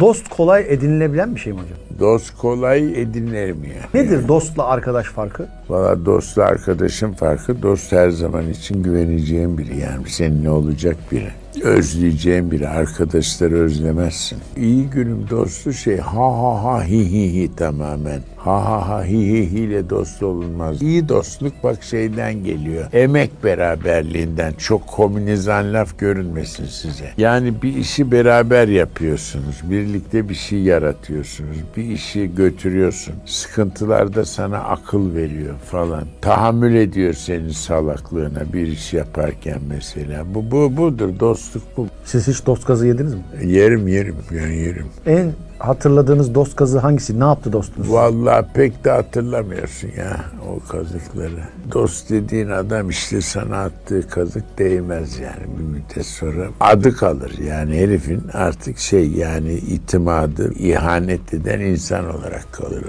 Dost kolay edinilebilen bir şey mi hocam? Dost kolay edinilmiyor. Nedir dostla arkadaş farkı? Valla dostla arkadaşın farkı dost her zaman için güveneceğin biri yani seninle olacak biri. Özleyeceğin biri. Arkadaşları özlemezsin. İyi günüm dostu şey ha ha ha hi hi hi tamamen. Ha ha ha hi hi hi ile dost olunmaz. İyi dostluk bak şeyden geliyor. Emek beraberliğinden. Çok komünizan laf görünmesin size. Yani bir işi beraber yapıyorsunuz. Birlikte bir şey yaratıyorsunuz. Bir işi götürüyorsun. Sıkıntılarda sana akıl veriyor falan. Tahammül ediyor senin salaklığına bir iş yaparken mesela. Bu, bu budur dostluk bu. Siz hiç dost gazı yediniz mi? Yerim yerim yani yerim. En hatırladığınız dost gazı hangisi? Ne yaptı dostunuz? Vallahi pek de hatırlamıyorsun ya o kazıkları. Dost dediğin adam işte sana attığı kazık değmez yani bir müddet sonra. Adı kalır yani herifin artık şey yani itimadı ihanet eden insan olarak kalır.